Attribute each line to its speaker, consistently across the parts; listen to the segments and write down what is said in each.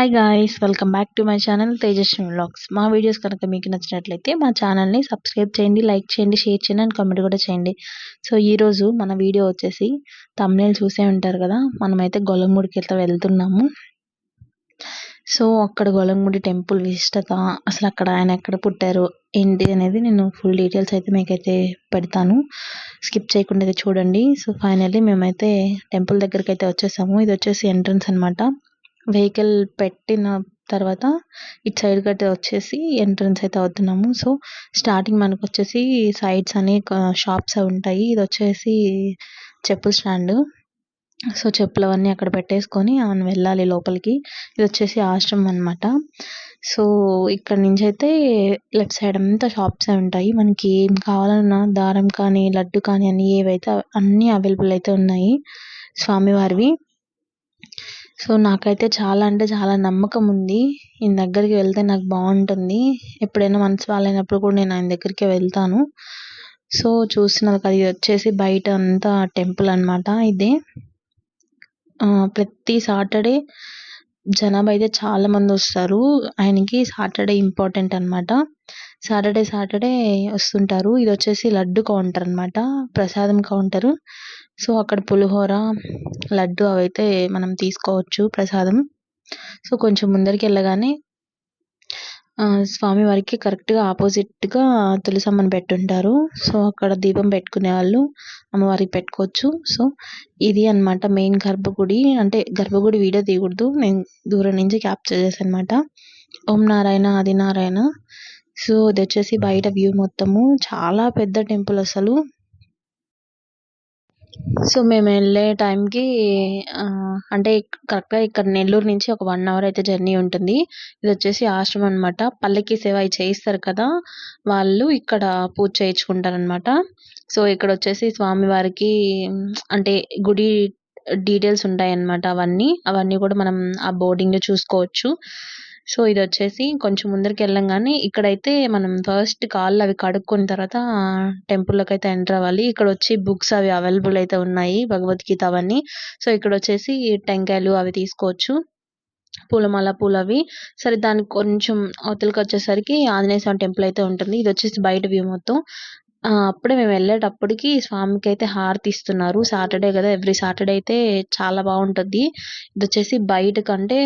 Speaker 1: Hi guys welcome back to my channel Tejaswi vlogs మా videos కనుక మీకు నచ్చినట్లయితే మా ఛానల్ని సబ్స్క్రైబ్ చేయండి లైక్ చేయండి షేర్ చేయండి అండ్ కామెంట్ కూడా చేయండి. సో ఈరోజు మన వీడియో వచ్చేసి తమ్నేల్ చూసే ఉంటారు కదా మనమైతే గొల్లమూడికి అయితే వెళ్తున్నాము. సో అక్కడ గొల్లమూడి టెంపుల్ విశిష్టత అసలు అక్కడ ఆయన ఎక్కడ పుట్టారు ఏంటి అనేది నేను ఫుల్ డీటెయిల్స్ అయితే మీకైతే పెడతాను. స్కిప్ చేయకుండా అయితే చూడండి. సో ఫైనల్లీ మేమైతే టెంపుల్ దగ్గరికి అయితే వచ్చేసాము. ఇది వచ్చేసి ఎంట్రన్స్ అనమాట వెహికల్ పెట్టిన తర్వాత ఇటు సైడ్ గట్ట వచ్చేసి ఎంట్రన్స్ అయితే అవుతున్నాము. సో స్టార్టింగ్ మనకు వచ్చేసి సైడ్స్ అని షాప్స్ అవి ఉంటాయి. ఇది వచ్చేసి చెప్పుల స్టాండ్. సో చెప్పులు అవన్నీ అక్కడ పెట్టేసుకొని ఆమె వెళ్ళాలి లోపలికి. ఇది వచ్చేసి ఆశ్రమం అన్నమాట. సో ఇక్కడ నుంచి అయితే లెఫ్ట్ సైడ్ అంతా షాప్స్ ఉంటాయి. మనకి ఏం కావాలన్నా దారం కానీ లడ్డు కానీ అని ఏవైతే అన్నీ అవైలబుల్ అయితే ఉన్నాయి స్వామివారివి. సో నాకైతే చాలా అంటే చాలా నమ్మకం ఉంది. ఈయన దగ్గరికి వెళ్తే నాకు బాగుంటుంది. ఎప్పుడైనా మనసు బాగాలేనప్పుడు కూడా నేను ఆయన దగ్గరికి వెళ్తాను. సో చూస్తున్నారు అది వచ్చేసి బయట అంతా టెంపుల్ అనమాట ఇదే. ప్రతి సాటర్డే జనాభా అయితే చాలా మంది వస్తారు. ఆయనకి సాటర్డే ఇంపార్టెంట్ అనమాట సాటర్డే సాటర్డే వస్తుంటారు. ఇది వచ్చేసి లడ్డు కౌంటర్ అనమాట ప్రసాదం కౌంటర్. సో అక్కడ పులిహోర లడ్డు అవైతే మనం తీసుకోవచ్చు ప్రసాదం. సో కొంచెం ముందరికి వెళ్ళగానే స్వామి స్వామివారికి కరెక్ట్గా ఆపోజిట్గా తులసమ్మని పెట్టుంటారు. సో అక్కడ దీపం పెట్టుకునే వాళ్ళు అమ్మవారికి పెట్టుకోవచ్చు. సో ఇది అన్నమాట మెయిన్ గర్భగుడి. అంటే గర్భగుడి వీడియో తీయకూడదు. నేను దూరం నుంచి క్యాప్చర్ చేశాను అనమాట ఓం నారాయణ ఆది నారాయణ. సో ఇది వచ్చేసి బయట వ్యూ మొత్తము. చాలా పెద్ద టెంపుల్ అసలు. సో మేము వెళ్ళే టైంకి అంటే కరెక్ట్గా ఇక్కడ నెల్లూరు నుంచి ఒక వన్ అవర్ అయితే జర్నీ ఉంటుంది. ఇది వచ్చేసి ఆశ్రమం అన్నమాట. పల్లకి సేవ చేయిస్తారు కదా వాళ్ళు ఇక్కడ పూజ చేయించుకుంటారు అనమాట సో ఇక్కడ వచ్చేసి స్వామివారికి అంటే గుడి డీటెయిల్స్ ఉంటాయన్నమాట అవన్నీ. అవన్నీ కూడా మనం ఆ బోర్డింగ్లో చూసుకోవచ్చు. సో ఇది వచ్చేసి కొంచెం ముందరికి వెళ్ళంగానే ఇక్కడైతే మనం ఫస్ట్ కాళ్ళు అవి కడుక్కున్న తర్వాత టెంపుల్లోకి అయితే ఎంటర్ అవ్వాలి. ఇక్కడ వచ్చి బుక్స్ అవి అవైలబుల్ అయితే ఉన్నాయి భగవద్గీత అవన్నీ. సో ఇక్కడ వచ్చేసి టెంకాయలు అవి తీసుకోవచ్చు. పూలమాల పూలు అవి సరే దానికి కొంచెం అవతలకి వచ్చేసరికి ఆంజనేయ స్వామి టెంపుల్ అయితే ఉంటుంది. ఇది వచ్చేసి బయట వ్యూ మొత్తం. ఆ, అప్పుడే మేము వెళ్ళేటప్పటికి స్వామికి అయితే హారతి ఇస్తున్నారు సాటర్డే కదా ఎవ్రీ సాటర్డే అయితే చాలా బాగుంటుంది. ఇది వచ్చేసి బయట కంటే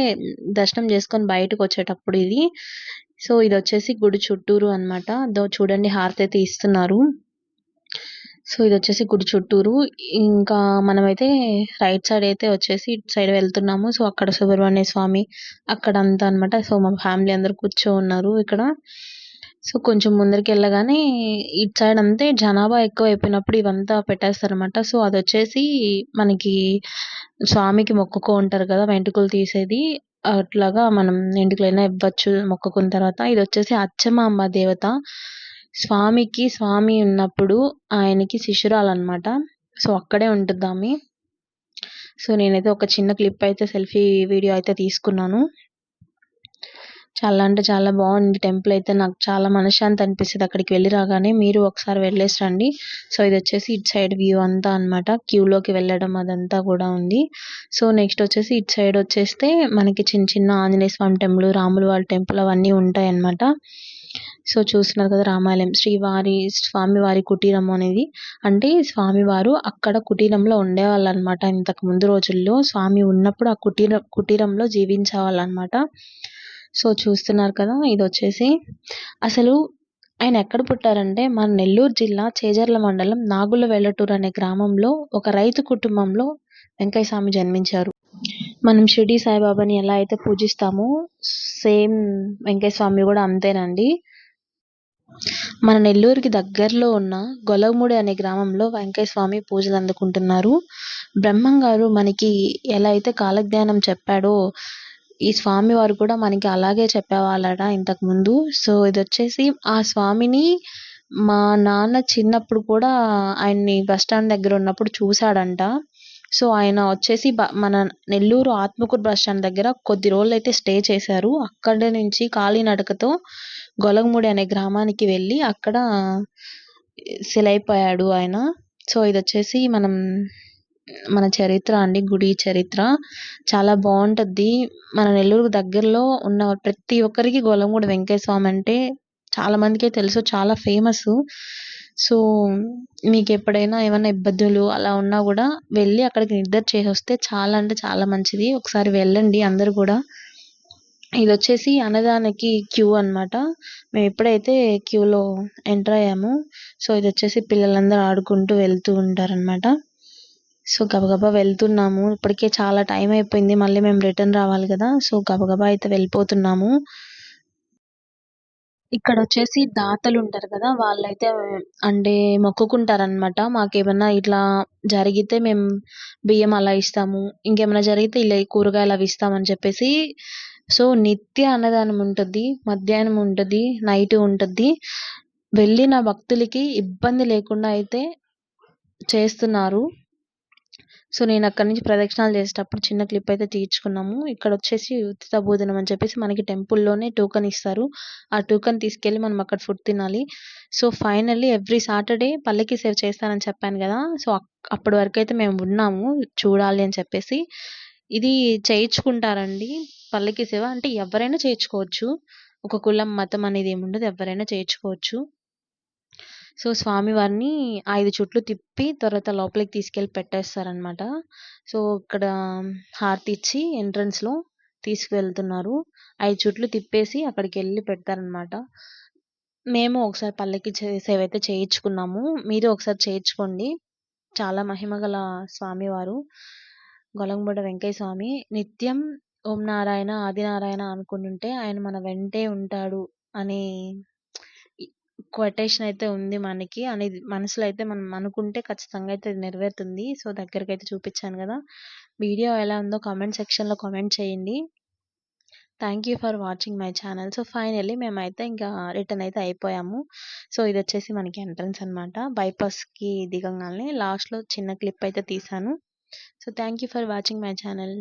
Speaker 1: దర్శనం చేసుకొని బయటకు వచ్చేటప్పుడు ఇది. సో ఇది వచ్చేసి గుడి చుట్టూరు అన్నమాట. దో చూడండి హారతి అయితే ఇస్తున్నారు. సో ఇది వచ్చేసి గుడి చుట్టూరు. ఇంకా మనమైతే రైట్ సైడ్ అయితే వచ్చేసి ఇటు సైడ్ వెళ్తున్నాము. సో అక్కడ సుబ్రహ్మణ్య స్వామి అక్కడ అంతా అన్నమాట. సో మా ఫ్యామిలీ అందరు కూర్చో ఉన్నారు ఇక్కడ. సో కొంచెం ముందరికి వెళ్ళగానే ఇటు సైడ్ అంతే జనాభా ఎక్కువ అయిపోయినప్పుడు ఇవంతా పెట్టేస్తారనమాట సో అది వచ్చేసి మనకి స్వామికి మొక్కుకో ఉంటారు కదా వెంట్రుకలు తీసేది. అట్లాగా మనం ఎంటుకలైనా ఇవ్వచ్చు మొక్కుకున్న తర్వాత. ఇది వచ్చేసి అచ్చమాంబ దేవత. స్వామికి స్వామి ఉన్నప్పుడు ఆయనకి శిష్యురాలు సో అక్కడే ఉంటుంది ఆమె సో నేనైతే ఒక చిన్న క్లిప్ అయితే సెల్ఫీ వీడియో అయితే తీసుకున్నాను. చాలా అంటే చాలా బాగుంది టెంపుల్ అయితే. నాకు చాలా మనశ్శాంతి అనిపిస్తుంది అక్కడికి వెళ్ళి రాగానే. మీరు ఒకసారి వెళ్ళేసి రండి. సో ఇది వచ్చేసి ఇటు సైడ్ వ్యూ అంతా అన్నమాట. క్యూలోకి వెళ్ళడం అదంతా కూడా ఉంది. సో నెక్స్ట్ వచ్చేసి ఇటు సైడ్ వచ్చేస్తే మనకి చిన్న చిన్న ఆంజనేయ స్వామి టెంపుల్ రాములు వాళ్ళ టెంపుల్ అవన్నీ ఉంటాయి అన్నమాట. సో చూస్తున్నారు కదా రామాలయం శ్రీవారి స్వామివారి కుటీరం అనేది. అంటే స్వామివారు అక్కడ కుటీరంలో ఉండేవాళ్ళు అనమాట ఇంతకు ముందు రోజుల్లో. స్వామి ఉన్నప్పుడు ఆ కుటీర కుటీరంలో జీవించేవాళ్ళు అనమాట సో చూస్తున్నారు కదా ఇది వచ్చేసి అసలు ఆయన ఎక్కడ పుట్టారంటే మన నెల్లూరు జిల్లా చేజర్ల మండలం నాగుల వెల్లటూరు అనే గ్రామంలో ఒక రైతు కుటుంబంలో వెంకయ్య స్వామి జన్మించారు. మనం షిరిడి సాయిబాబాని ఎలా అయితే పూజిస్తామో సేమ్ వెంకయ్య స్వామి కూడా అంతేనండి. మన నెల్లూరుకి దగ్గరలో ఉన్న గొలవముడి అనే గ్రామంలో వెంకయ్య స్వామి పూజలు అందుకుంటున్నారు బ్రహ్మం గారు మనకి ఎలా అయితే కాలజ్ఞానం చెప్పాడో ఈ స్వామి వారు కూడా మనకి అలాగే చెప్పేవాళ్ళట ఇంతకు ముందు. సో ఇది వచ్చేసి ఆ స్వామిని మా నాన్న చిన్నప్పుడు కూడా ఆయన్ని బస్ స్టాండ్ దగ్గర ఉన్నప్పుడు చూశాడంట. సో ఆయన వచ్చేసి బ- మన నెల్లూరు ఆత్మకూరు బస్ స్టాండ్ దగ్గర కొద్ది రోజులు అయితే స్టే చేశారు. అక్కడి నుంచి కాలినడకతో గొలగముడి అనే గ్రామానికి వెళ్ళి అక్కడ సెలైపోయాడు ఆయన. సో ఇది వచ్చేసి మనం మన చరిత్ర అండి గుడి చరిత్ర. చాలా బాగుంటుంది. మన నెల్లూరు దగ్గరలో ఉన్న ప్రతి ఒక్కరికి గొల్లమూడి వెంకయ్య స్వామి అంటే చాలా మందికే తెలుసు చాలా ఫేమస్. సో మీకు ఎప్పుడైనా ఏమైనా ఇబ్బందులు అలా ఉన్నా కూడా వెళ్ళి అక్కడికి నిద్ర చేసి వస్తే చాలా అంటే చాలా మంచిది. ఒకసారి వెళ్ళండి అందరు కూడా. ఇది వచ్చేసి అన్నదానికి క్యూ అనమాట మేము ఎప్పుడైతే క్యూలో ఎంటర్ అయ్యాము సో ఇది వచ్చేసి పిల్లలందరూ ఆడుకుంటూ వెళ్తూ ఉంటారనమాట సో గబగబా వెళ్తున్నాము. ఇప్పటికే చాలా టైం అయిపోయింది. మళ్ళీ మేము రిటర్న్ రావాలి కదా. సో గబగబా అయితే వెళ్ళిపోతున్నాము. ఇక్కడ వచ్చేసి దాతలు ఉంటారు కదా. వాళ్ళైతే అంటే మొక్కుకుంటారనమాట మాకేమన్నా ఇట్లా జరిగితే మేము బియ్యం అలా ఇస్తాము. ఇంకేమైనా జరిగితే ఇలా కూరగాయలు అవి ఇస్తామని చెప్పేసి సో నిత్య అన్నదానం ఉంటుంది. మధ్యాహ్నం ఉంటుంది. నైట్ ఉంటుంది. వెళ్ళిన భక్తులకి ఇబ్బంది లేకుండా అయితే చేస్తున్నారు. సో నేను అక్కడి నుంచి ప్రదక్షిణాలు చేసేటప్పుడు చిన్న క్లిప్ అయితే తీర్చుకున్నాము ఇక్కడ వచ్చేసి ఉచిత భోజనం అని చెప్పేసి మనకి టెంపుల్లోనే టోకెన్ ఇస్తారు. ఆ టోకెన్ తీసుకెళ్ళి మనం అక్కడ ఫుడ్ తినాలి. సో ఫైనల్లీ ఎవ్రీ సాటర్డే పల్లకి సేవ చేస్తానని చెప్పాను కదా! సో అప్పటి వరకు అయితే మేము ఉన్నాము. చూడాలి అని చెప్పేసి. ఇది చేయించుకుంటారండి. పల్లకి సేవ అంటే ఎవరైనా చేయించుకోవచ్చు. ఒక కులం మతం అనేది ఏమి ఉండదు ఎవరైనా చేయించుకోవచ్చు. సో స్వామివారిని ఐదు చుట్లు తిప్పి తర్వాత లోపలికి తీసుకెళ్ళి పెట్టేస్తారనమాట సో ఇక్కడ హారతి ఇచ్చి ఎంట్రన్స్లో తీసుకువెళ్తున్నారు ఐదు చుట్లు తిప్పేసి అక్కడికి వెళ్ళి పెడతారనమాట మేము ఒకసారి పల్లెకి సేవ అయితే చేయించుకున్నాము. మీరు ఒకసారి చేయించుకోండి. చాలా మహిమ గల స్వామివారు గొలంబడ వెంకయ్య స్వామి. నిత్యం ఓం నారాయణ ఆదినారాయణ అనుకుంటుంటే ఆయన మన వెంటే ఉంటాడు అని కొటేషన్ అయితే ఉంది మనకి. అనేది మనసులో అయితే మనం అనుకుంటే ఖచ్చితంగా అయితే నెరవేరుతుంది. సో దగ్గరికి అయితే చూపించాను కదా. వీడియో ఎలా ఉందో కామెంట్ సెక్షన్లో కామెంట్ చేయండి. Thank you for watching my channel so finally మేమైతే ఇంకా రిటర్న్ అయితే అయిపోయాము. సో ఇది వచ్చేసి మనకి ఎంట్రన్స్ అనమాట బైపాస్కి దిగంగానే లాస్ట్లో చిన్న క్లిప్ అయితే తీసాను. So thank you for watching my channel